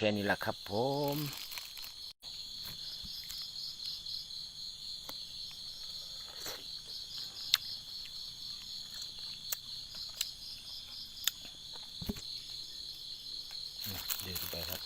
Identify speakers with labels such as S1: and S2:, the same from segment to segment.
S1: ค่นี้แหละครับผม เดินไปครับ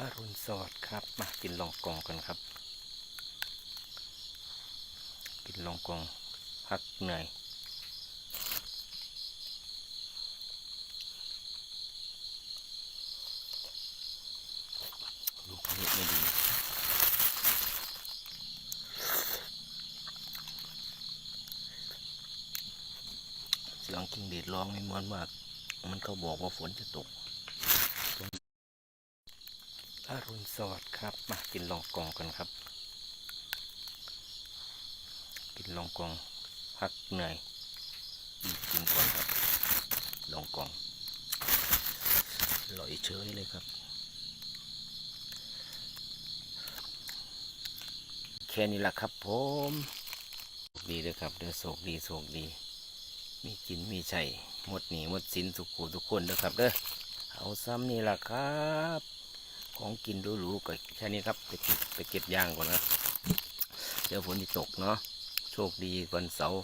S1: อรุณ สวัสดิ์ครับ มากินลองกองกันครับ กินลองกองพักเหนื่อยลูกนี้ไม่ดีเสียงกิ้งเดดร้องไม่มวนมาก มันเขาบอกว่าฝนจะตก อรุณสวัสดิ์ครับ มากินลองกองกันครับ กินลองกองพักเหนื่อยอีกกินก่อนครับ ลองกองอร่อยเฉยเลยครับ แค่นี้แหละครับผมดีเลยครับเด้อโศกดีโศกดี มีกินมีใช่หมดหนีหมดสินสุขุทุกคนเด้อครับเด้อเอาซ้ำนี่แหละครับ ของกินหรูๆก็แค่นี้ครับไปเก็บไปเก็บยางก่อนนะเดี๋ยวฝนจะตกเนาะโชคดีวันเสาร์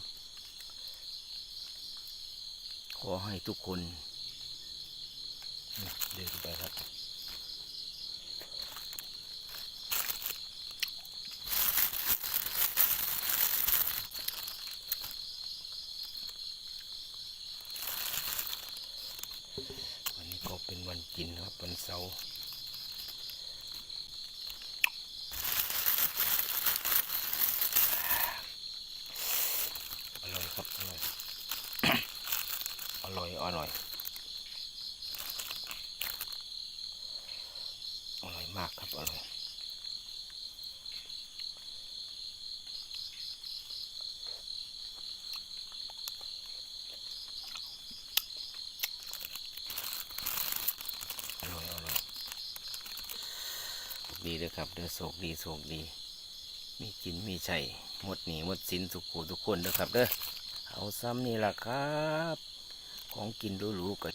S1: ขอให้ทุกคน เดินไปครับวันนี้ก็เป็นวันกินครับวันเสาร์อร่อยครับ อร่อย อร่อยอร่อย อร่อยมากครับ อร่อย อร่อย อร่อยดีเลยครับ เด้อโศกดีโศกดี มีกินมีใช่หมดหนีหมดสินสุขุทุกคนเด้อครับเด้อเอาซ้ำนี่ล่ะครับ ของกินหรูๆก็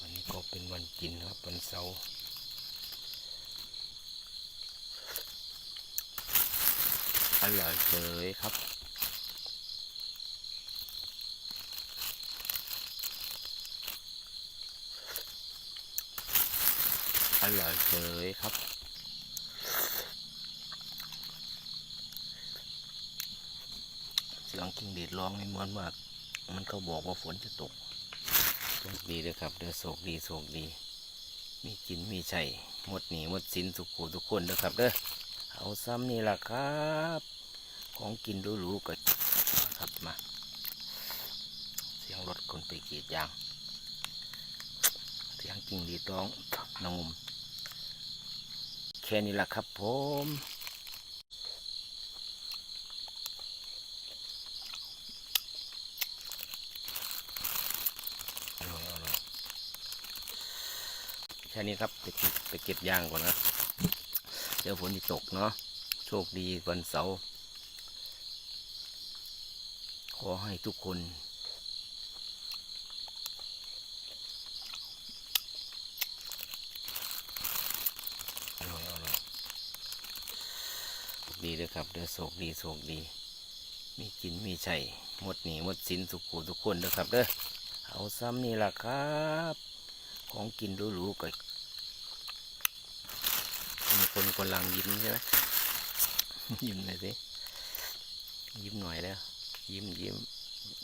S1: วันนี้ก็เป็นวันกินครับวันเสาร์อร่อยเลยครับ อร่อยเลยครับ เสียงกิ้งเดดร้องไม่มวนมาก มันเขาบอกว่าฝนจะตกโชคดีเลยครับเด้อโศกดีโศกดี มีกินมีใช่หมดหนีหมดสินสุขุทุกคนเด้อครับเด้อเอาซ้ำนี่แหละครับ ของกินหรูๆก็มาครับมา เสียงรถคนไปกรีดยาง เสียงกิ่งดีดร้องนงม ค่นี้ละครับผมอร่อยอร่อยแค่นี้ครับไปเก็บไปเก็บยางก่อนนะเดี๋ยวฝนจะตกเนาะโชคดีวันเสาร์ขอให้ทุกคน อร่อยอร่อยโชค ดีเลยครับเด้อโชคดีโชคดี มีกินมีใช่หมดหนีหมดสินสุขุทุกคนเด้อครับเด้อเอาซ้ำนี่แหละครับ ของกินหรูๆก็มีคนกำลังยิ้มใช่ไหมยิ้มหน่อยสิยิ้มหน่อยแล้ว ยิ้มยิ้ม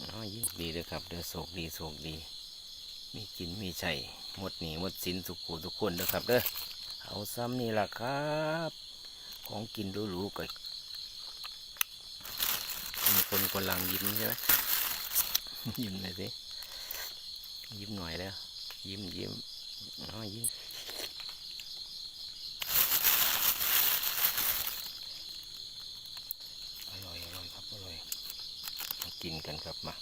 S1: อ๋อยิ้มดีเลยครับเด้อโศกดีโศกดี มีกินมีใช่หมดหนีหมดสินสุขุทุกคนเด้อครับเด้อเอาซ้ำนี่แหละครับ ของกินหรูๆก่อนมีคนกำลังยิ้มใช่ไหมยิ้มหน่อยสิยิ้มหน่อยแล้ว ยิ้มยิ้มน้อยยิ้มอร่อยอร่อยครับอร่อยมากินกันครับมา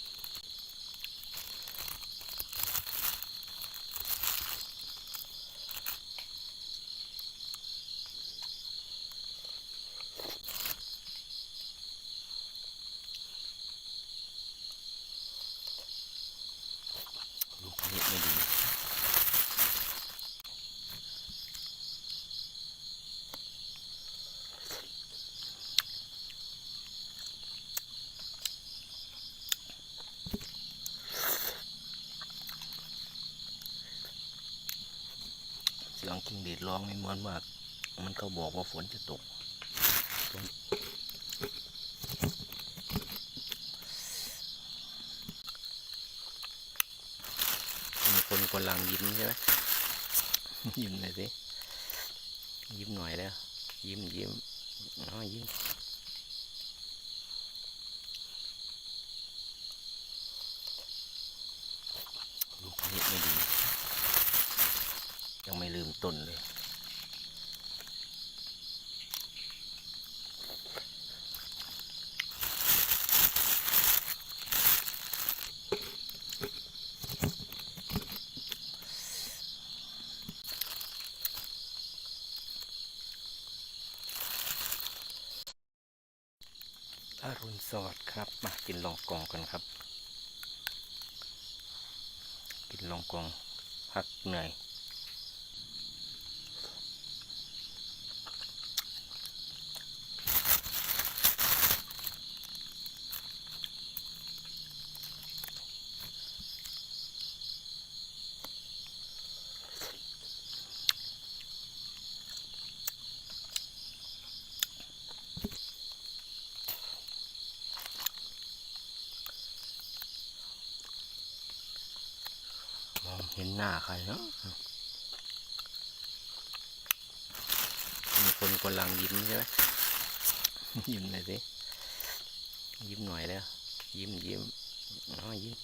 S1: งกิ้งเดดร้องนี่เหมือนว่ามันก็บอกว่าฝนจะตกฝนมีคนกำลังยิ้มใช่ไหมยิ้มหน่อยสิยิ้มหน่อยแล้ว ยิ้มยิ้มอ๋อยิ้ม ลูกนี้ไม่ดี ยังไม่ลืมต้นเลย อรุณสวัสดิ์ครับ มากินลองกองกันครับ กินลองกองพักเหนื่อย มองเห็นหน้าใครเนาะมีคนกำลังยิ้มใช่ไหมยิ้มหน่อยสิ ยิ้มหน่อยแล้ว ยิ้มยิ้มอ๋อยิ้ม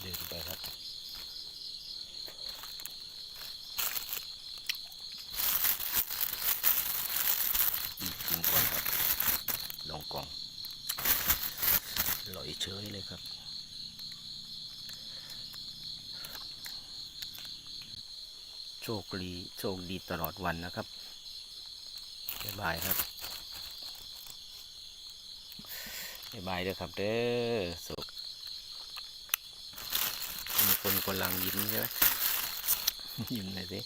S1: เดินไปครับกินก่อนครับ ลองกองลอยเฉยเลยครับ ชคดีโชคดีตลอดวันนะครับบ๊ายบายครับบ๊ายบายเด้อครับเด้อสุขมีคนกำลังยิ้มใช่ไหมยิ้มหน่อยสิ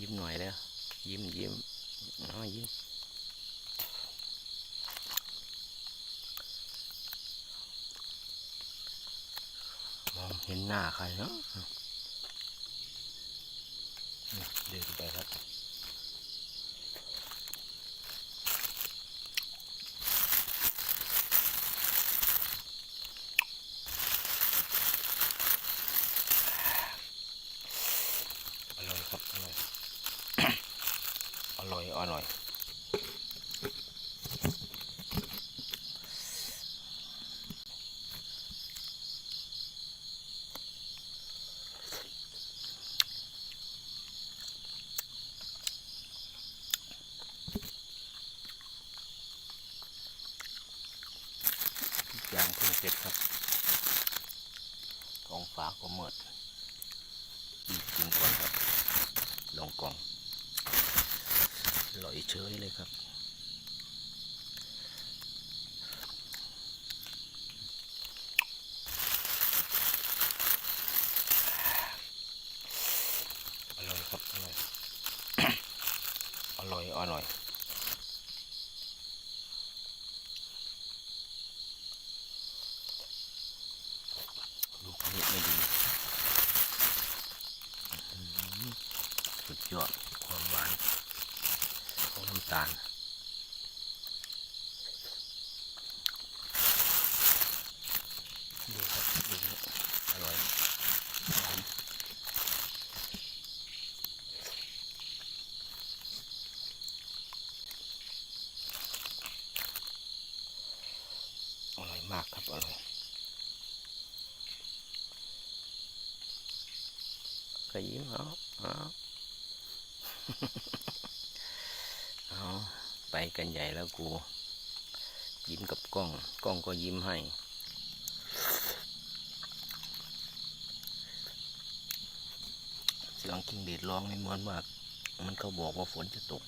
S1: ยิ้มหน่อยแล้วยิ้มยิ้มอ๋อยิ้มมองเห็นหน้าใครเนาะ เดินไปครับอร่อยครับอร่อย อร่อยอร่อย ทุก อย่างเพิ่งเสร็จครับของฝาก็หมดอีกกินก่อนครับ ลองกองลอยเฉยเลยครับอร่อยครับอร่อยอร่อยอร่อย ลูกนี้ไม่ดีอื้อหือสุด ยอดความหวานของน้ำตาลดูครับดูอร่อยหวานอร่อยมากครับอร่อยก็ยิ้มเอ เอาไปกันใหญ่แล้วกู ยิ้มกับกล้อง กล้องก็ยิ้มให้ เสียงกิ้งเดดร้องนี่มวนมาก มันเขาบอกว่าฝนจะตก